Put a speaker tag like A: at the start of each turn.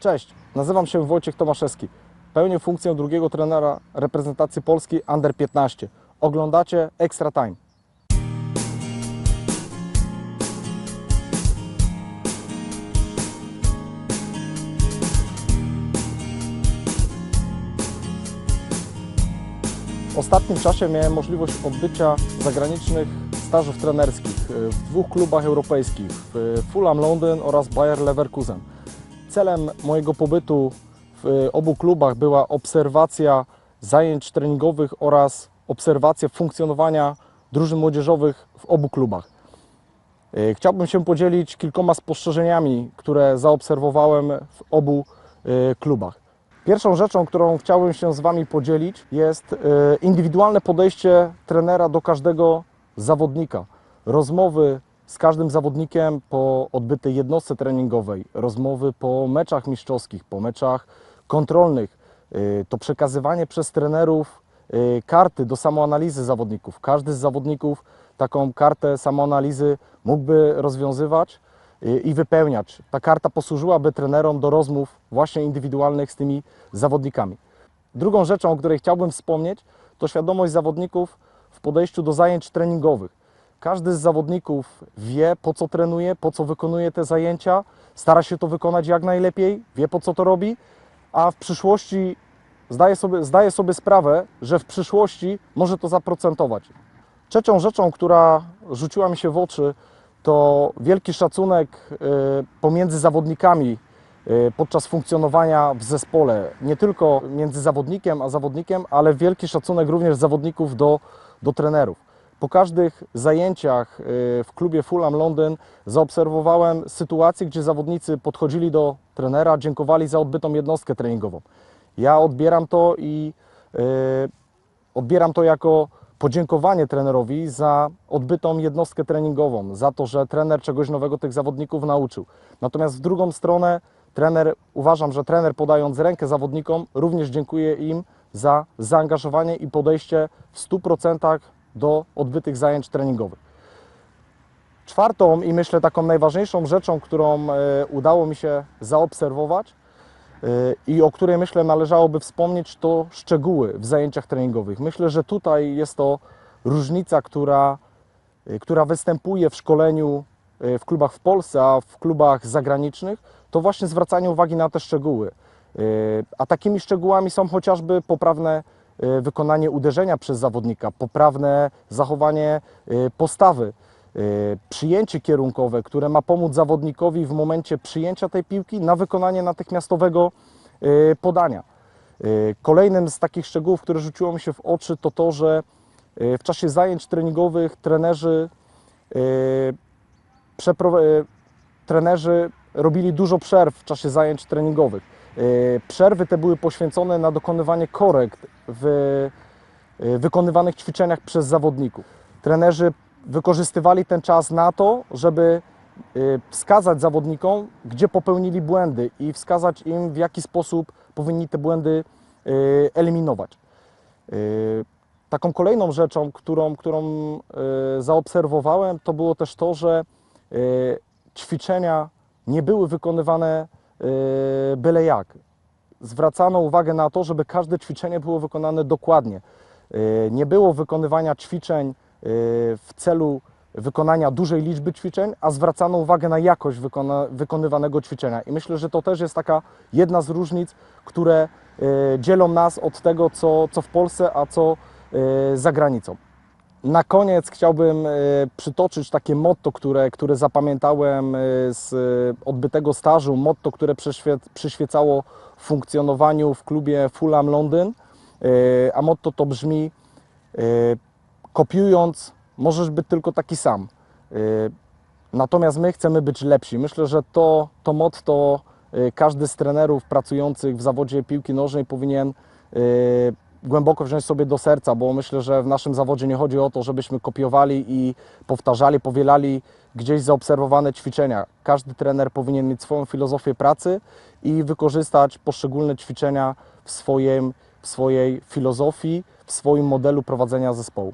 A: Cześć, nazywam się Wojciech Tomaszewski. Pełnię funkcję drugiego trenera reprezentacji Polski Under 15. Oglądacie Extra Time. W ostatnim czasie miałem możliwość odbycia zagranicznych stażów trenerskich w dwóch klubach europejskich, w Fulham Londyn oraz Bayer Leverkusen. Celem mojego pobytu w obu klubach była obserwacja zajęć treningowych oraz obserwacja funkcjonowania drużyn młodzieżowych w obu klubach. E, Chciałbym się podzielić kilkoma spostrzeżeniami, które zaobserwowałem w obu e, klubach. Pierwszą rzeczą, którą chciałbym się z Wami podzielić, jest indywidualne podejście trenera do każdego zawodnika. Rozmowy z każdym zawodnikiem po odbytej jednostce treningowej, rozmowy po meczach mistrzowskich, po meczach kontrolnych, y, to przekazywanie przez trenerów y, karty do samoanalizy zawodników. Każdy z zawodników taką kartę samoanalizy mógłby rozwiązywać y, i wypełniać. Ta karta posłużyłaby trenerom do rozmów właśnie indywidualnych z tymi zawodnikami. Drugą rzeczą, o której chciałbym wspomnieć, to świadomość zawodników w podejściu do zajęć treningowych. Każdy z zawodników wie, po co trenuje, po co wykonuje te zajęcia, stara się to wykonać jak najlepiej, wie, po co to robi, a w przyszłości zdaje sobie, zdaje sobie sprawę, że w przyszłości może to zaprocentować. Trzecią rzeczą, która rzuciła mi się w oczy, to wielki szacunek y, pomiędzy zawodnikami y, podczas funkcjonowania w zespole. Nie tylko między zawodnikiem a zawodnikiem, ale wielki szacunek również zawodników do, do trenerów. Po każdych zajęciach y, w klubie Fulham Londyn zaobserwowałem sytuację, gdzie zawodnicy podchodzili do trenera, dziękowali za odbytą jednostkę treningową. Ja odbieram to i y, odbieram to jako podziękowanie trenerowi za odbytą jednostkę treningową, za to, że trener czegoś nowego tych zawodników nauczył. Natomiast w drugą stronę trener, uważam, że trener podając rękę zawodnikom również dziękuję im za zaangażowanie i podejście w 100% do odbytych zajęć treningowych. Czwartą i myślę taką najważniejszą rzeczą, którą e, udało mi się zaobserwować e, i o której myślę należałoby wspomnieć, to szczegóły w zajęciach treningowych. Myślę, że tutaj jest to różnica, która, e, która występuje w szkoleniu w klubach w Polsce, a w klubach zagranicznych, to właśnie zwracanie uwagi na te szczegóły. A takimi szczegółami są chociażby poprawne wykonanie uderzenia przez zawodnika, poprawne zachowanie e, postawy, e, przyjęcie kierunkowe, które ma pomóc zawodnikowi w momencie przyjęcia tej piłki na wykonanie natychmiastowego podania. Kolejnym z takich szczegółów, które rzuciło mi się w oczy, to to, że w czasie zajęć treningowych trenerzy trenerzy robili dużo przerw w czasie zajęć treningowych. E, Przerwy te były poświęcone na dokonywanie korekt w e, wykonywanych ćwiczeniach przez zawodników. Trenerzy wykorzystywali ten czas na to, żeby e, wskazać zawodnikom, gdzie popełnili błędy i wskazać im, w jaki sposób powinni te błędy eliminować. Taką kolejną rzeczą, którą, którą zaobserwowałem, to było też to, że ćwiczenia nie były wykonywane byle jak. Zwracano uwagę na to, żeby każde ćwiczenie było wykonane dokładnie. E, Nie było wykonywania ćwiczeń e, w celu wykonania dużej liczby ćwiczeń, a zwracano uwagę na jakość wykona, wykonywanego ćwiczenia. I myślę, że to też jest taka jedna z różnic, które dzielą nas od tego, co, co w Polsce, a co za granicą. Na koniec chciałbym e, przytoczyć takie motto, które, które zapamiętałem e, z e, odbytego stażu, motto, które przyświe- przyświecało funkcjonowaniu w klubie Fulham Londyn, a motto to brzmi kopiując możesz być tylko taki sam. Natomiast my chcemy być lepsi. Myślę, że to, to motto każdy z trenerów pracujących w zawodzie piłki nożnej powinien głęboko wziąć sobie do serca, bo myślę, że w naszym zawodzie nie chodzi o to, żebyśmy kopiowali i powtarzali, powielali gdzieś zaobserwowane ćwiczenia. Każdy trener powinien mieć swoją filozofię pracy i wykorzystać poszczególne ćwiczenia w, swoim, w swojej filozofii, w swoim modelu prowadzenia zespołu.